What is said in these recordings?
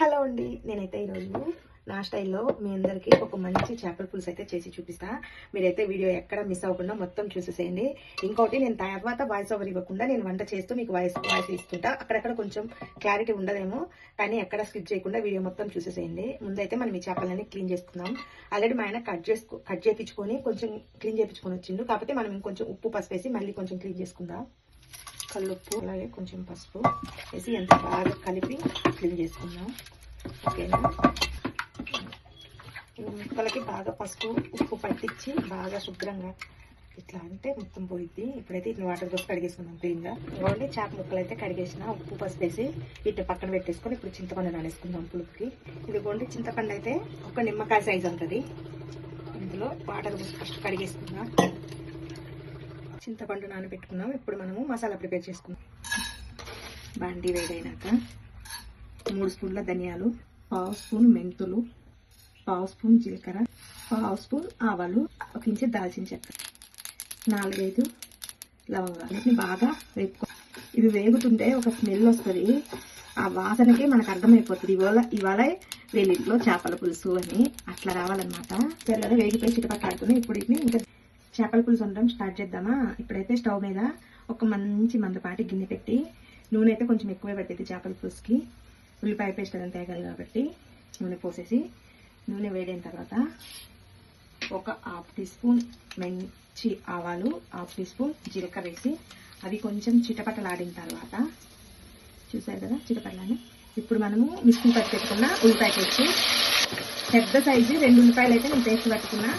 Hello అండి నేనైతే ఈరోజు నా స్టైల్లో మీ అందరికీ ఒక మంచి చేపల పులుసు అయితే చేసి చూపిస్తా. మీరైతే వీడియో ఎక్కడ మిస్ అవ్వకుండా మొత్తం చూసేసేయండి. ఇంకోటి నేను తర్వాత వాయిస్ ఓవర్ ఇవ్వకుండా నేను వంట చేస్తూ మీకు వాయిస్ వాయిస్ ఇస్తుంటా. అక్కడక్కడ కొంచెం క్లారిటీ ఉండదేమో కానీ ఎక్కడ స్కిప్ చేయకుండా వీడియో మొత్తం చూసేసేయండి. ముందైతే మనం ఈ చేపలన్నీ క్లీన్ చేసుకుందాం. ఆల్రెడీ మా ఆయన కట్ చేసుకో కట్ చేయించుకొని కొంచెం క్లీన్ చేయించుకొని వచ్చిండు. కాకపోతే మనం ఇంకొంచెం ఉప్పు పసిపేసి మళ్ళీ కొంచెం క్లీన్ చేసుకుందాం. కల్లుప్పు అలాగే కొంచెం పసుపు వేసి ఎంత బాగా కలిపి క్లీన్ చేసుకుందాం. ఓకేనా? ముక్కలకి బాగా పసుపు ఉప్పు పట్టించి బాగా శుభ్రంగా ఇట్లా అంటే మొత్తం పోయిద్ది. ఇప్పుడైతే ఇట్లా వాటర్ పోసి కడిగేసుకున్నాం క్లీన్గా. ఓన్లీ చేప ముక్కలు అయితే కడిగేసిన ఉప్పు పసుపు వేసి ఇటు పక్కన పెట్టేసుకొని ఇప్పుడు చింతపండు నానేసుకుందాం పులుపుకి. ఇది ఓన్లీ చింతపండు అయితే ఒక నిమ్మకాయ సైజ్ ఉంటుంది. ఇందులో వాటర్ పోసి ఫస్ట్ కడిగేసుకుందాం. చింతపండు నానబెట్టుకున్నాం. ఇప్పుడు మనము మసాలా ప్రిపేర్ చేసుకుందాం. బాండి వేడైనాక మూడు స్పూన్ల ధనియాలు పావు స్పూన్ మెంతులు పావు స్పూన్ జీలకర్ర పావు స్పూన్ ఆవాలు ఒక ఇంచు దాల్చిన చెక్క నాలుగైదు లవంగాలు. బాగా వేపుకో ఇవి వేగుతుంటే ఒక స్మెల్ వస్తుంది. ఆ వాసనకే మనకు అర్థమైపోతుంది. ఇవాళ ఇవాళ వీళ్ళింట్లో చేపల పులుసు అని అట్లా రావాలన్నమాట. తెల్లగా వేగిపోయి చిటపట్లాడుతున్నాయి ఇప్పుడు వీటిని ఇంకా చేపల పులుసు వండడం స్టార్ట్ చేద్దామా? ఇప్పుడైతే స్టవ్ మీద ఒక మంచి మందపాటి గిన్నె పెట్టి నూనె అయితే కొంచెం ఎక్కువే పట్టింది చేపల పులుసుకి. ఉల్లిపాయ పేస్ట్ అదంతా వేయగలదు కాబట్టి నూనె పోసేసి నూనె వేడైన తర్వాత ఒక హాఫ్ టీ స్పూన్ మంచి ఆవాలు హాఫ్ టీ స్పూన్ జీలకర్ర వేసి అవి కొంచెం చిటపటలాడిన తర్వాత చూసారు కదా చిటపటలాని? ఇప్పుడు మనము మిక్సీ పట్టి పెట్టుకున్న ఉల్లిపాయ పేస్ట్. పెద్ద సైజు రెండు ఉల్లిపాయలు అయితే నేను పేస్ట్ పట్టుకున్నా.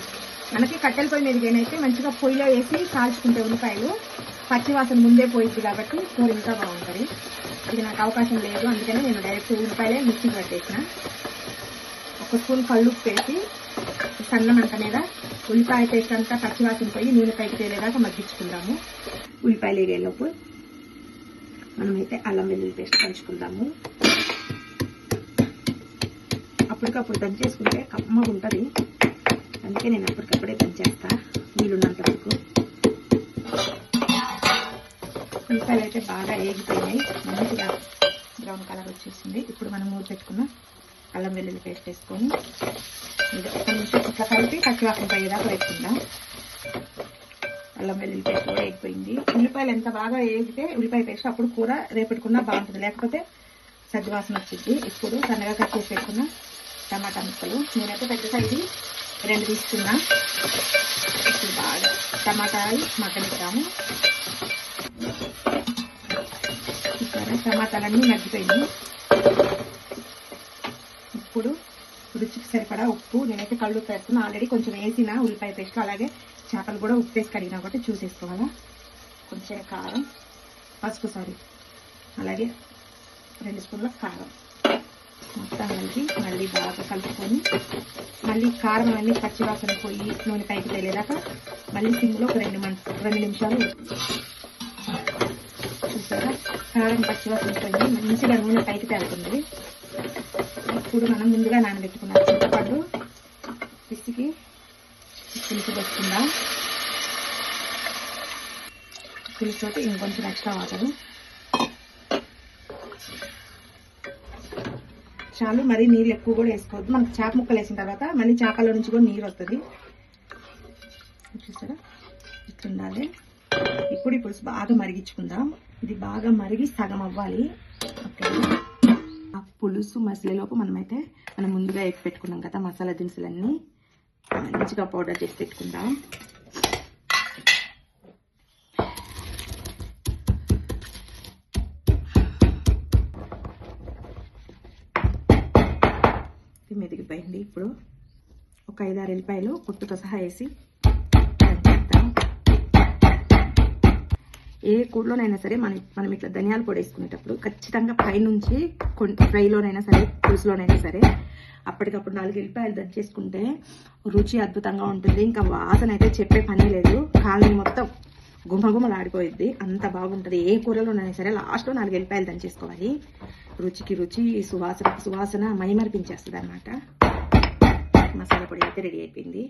మనకి కట్టెల పొయ్యి మీద మంచిగా పొయ్యిలో వేసి కాల్చుకుంటే ఉల్లిపాయలు పచ్చివాసన ముందే పోయింది కాబట్టి కూర ఇంకా బాగుంటుంది. ఇది నాకు అవకాశం లేదు అందుకనే నేను డైరెక్ట్ ఉల్లిపాయలే మిక్సీ పట్టేసిన. ఒక స్పూన్ కళ్ళు వేసి సన్న మంట మీద ఉల్లిపాయ పేస్ట్ అంతా పచ్చివాసన పోయి నూనె పైకి తేలేదాకా మగ్గించుకుందాము. ఉల్లిపాయలు వేగేలోపు మనమైతే అల్లం వెల్లుల్లి పేస్ట్ పంచుకుందాము అప్పటికప్పుడు దంచేసుకుంటే కమ్మగా ఉంటుంది అందుకే నేను ఎప్పటికప్పుడే పెంచేస్తా వీలున్నంత వరకు. ఉల్లిపాయలు అయితే బాగా ఏగిపోయినాయి. మంచిగా బ్రౌన్ కలర్ వచ్చేసింది. ఇప్పుడు మనం మూడు పెట్టుకున్న అల్లం వెల్లుల్లి పేస్ట్ వేసుకొని ఒక నిమిషం ఇట్లా కలిపి పచ్చివాసన పోయేదాకా వేసుకుందాం. అల్లం వెల్లుల్లి పేస్ట్ కూడా ఎగిపోయింది ఉల్లిపాయలు ఎంత బాగా వేగితే ఉల్లిపాయ పేస్ట్ అప్పుడు కూర రేపెట్టుకున్నా బాగుంటుంది. లేకపోతే సజ్జవాసన వచ్చింది ఇప్పుడు సన్నగా కట్ చేసి పెట్టుకున్న టమాటా ముక్కలు. నేనైతే పెద్ద సైజు రెండు తీసుకున్నా. ఇప్పుడు బాగా టమాటాలు మగ్గనిస్తాము చూసారా టమాటాలన్నీ మగ్గిపోయింది ఇప్పుడు రుచికి సరిపడా ఉప్పు నేనైతే కళ్ళు పెడుతున్నా ఆల్రెడీ కొంచెం వేసిన ఉల్లిపాయ పేస్ట్ అలాగే చేపలు కూడా ఉప్పు వేసి కడిగినా కాబట్టి చూసేసుకోవాలా? కొంచెం కారం పసుపు సారీ అలాగే రెండు స్పూన్ల కారం. మొత్తం కలిపి మళ్ళీ బాగా కలుపుకొని మళ్ళీ కారం అన్నీ పచ్చివాసన పోయి నూనె పైకి తేలేదాకా మళ్ళీ సిమ్లో ఒక రెండు మం రెండు నిమిషాలు చూసారా? కారం పచ్చివాసన పోయి మంచిగా నూనె పైకి తేలుతుంది. ఇప్పుడు మనం ముందుగా నానబెట్టుకున్న చింతపండు పిసికి పులుసు పెట్టుకుందాం. పులుసుతో ఇంకొంచెం ఎక్స్ట్రా వాటరు. చాలు మరీ నీళ్ళు ఎక్కువ కూడా వేసుకోవద్దు. మనకు చేప ముక్కలు వేసిన తర్వాత మళ్ళీ చేపలో నుంచి కూడా నీరు వస్తుంది. చూసారా? ఇట్లా ఉండాలి ఇప్పుడు బాగా మరిగించుకుందాం. ఇది బాగా మరిగి సగం అవ్వాలి. ఓకే. ఆ పులుసు మసిలేలోపు మనమైతే మనం ముందుగా వేసి పెట్టుకున్నాం కదా మసాలా దినుసులన్నీ. మంచిగా పౌడర్ చేసి పెట్టుకుందాం. ఇది మెదిగిపోయింది. ఇప్పుడు ఒక ఐదారు ఎల్లిపాయలు పొట్టుతో సహా వేసి ఏ కూరలోనైనా సరే మనం మనం ఇట్లా ధనియాల పొడి వేసుకునేటప్పుడు ఖచ్చితంగా పైనుంచి ఫ్రైలోనైనా సరే పులుసులోనైనా సరే అప్పటికప్పుడు నాలుగు ఎల్లిపాయలు చేసుకుంటే రుచి అద్భుతంగా ఉంటుంది. ఇంకా వాసన అయితే చెప్పే పని లేదు. కాలనీ మొత్తం గుమగుమలాడిపోయిద్ది అంత బాగుంటుంది. ఏ కూరలోనైనా సరే లాస్ట్లో నాలుగు వెళ్ళిపాయలు దంచేసుకోవాలి. రుచికి రుచి సువాసన సువాసన మైమరిపించేస్తుంది అనమాట మసాలా పొడి అయితే రెడీ అయిపోయింది.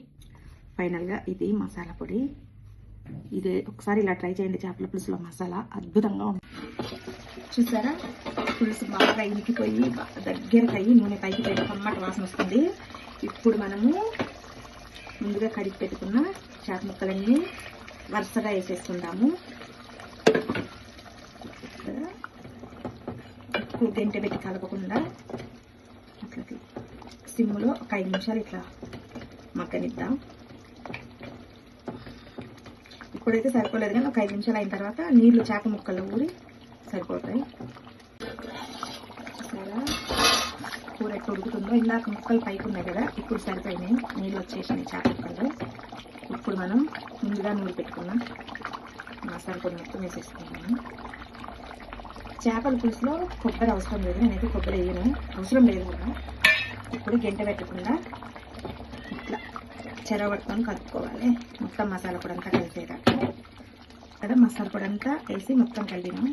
ఫైనల్గా ఇది మసాలా పొడి. ఇది ఒకసారి ఇలా ట్రై చేయండి. చేపల పులుసులో మసాలా అద్భుతంగా ఉంటుంది చూసారా? పులుసు బాగా ఇంకిపోయి బాగా దగ్గరకు అయ్యి నూనె పైకి పోయి వాసన వస్తుంది. ఇప్పుడు మనము ముందుగా కడిగి పెట్టుకున్న చేప ముక్కలన్నీ వరుసగా వేసేసుకుందాము ఎక్కువ గంట పెట్టి కలపకుండా అట్లా సిమ్లో ఒక ఐదు నిమిషాలు ఇట్లా మగ్గనిద్దాం. ఇప్పుడైతే సరిపోలేదు కానీ ఒక ఐదు నిమిషాలు అయిన తర్వాత నీళ్ళు చేప ముక్కల్లో ఊరి సరిపోతాయి. సరే. కూర ఎట్లా ఉడుకుతుందో ఇందాక ముక్కలు పైకి ఉన్నాయి కదా ఇప్పుడు సరిపోయినాయి. నీళ్ళు వచ్చేసినాయి చేప ముక్కలు ఇప్పుడు మనం ముందుగా నూనె పెట్టుకున్నాం మసాలా పొడి మొత్తం వేసేసుకున్నాము చేపల పులుసులో కొబ్బరి అవసరం లేదు. నేనైతే కొబ్బరి వేయను. అవసరం లేదు కూడా ఇప్పుడు గంట పెట్టకుండా ఇట్లా చెరవ పట్టుకొని కలుపుకోవాలి. మొత్తం మసాలా పొడి అంతా కలిసేటట్టు కదా మసాలా పొడి అంతా వేసి మొత్తం కలిగినాం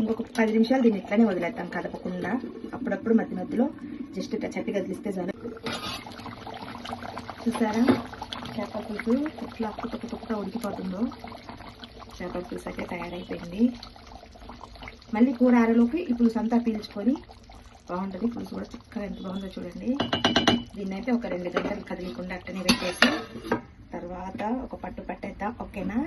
ఇంకొక పది నిమిషాలు దీన్ని ఇట్లానే వదిలేద్దాం కదపకుండా. అప్పుడప్పుడు మధ్య మధ్యలో జస్ట్ ఇట్లా చట్టి కదిలిస్తే చాలు. చూసారా? చేపల పులుసు ఎట్లా కుక్క కుక్క ఉడికిపోతుందో. చేపల పులుసు అయితే తయారైపోయింది. మళ్ళీ కూర ఆరలోకి ఈ పులుసు అంతా పీల్చుకొని బాగుంటుంది. పులుసు కూడా చక్కగా ఎంత బాగుందో చూడండి. దీన్ని అయితే ఒక రెండు గంటలు కదిలికుండా అట్టనే పెట్టేసి తర్వాత ఒక పట్టు పట్టేద్దాం. ఓకేనా?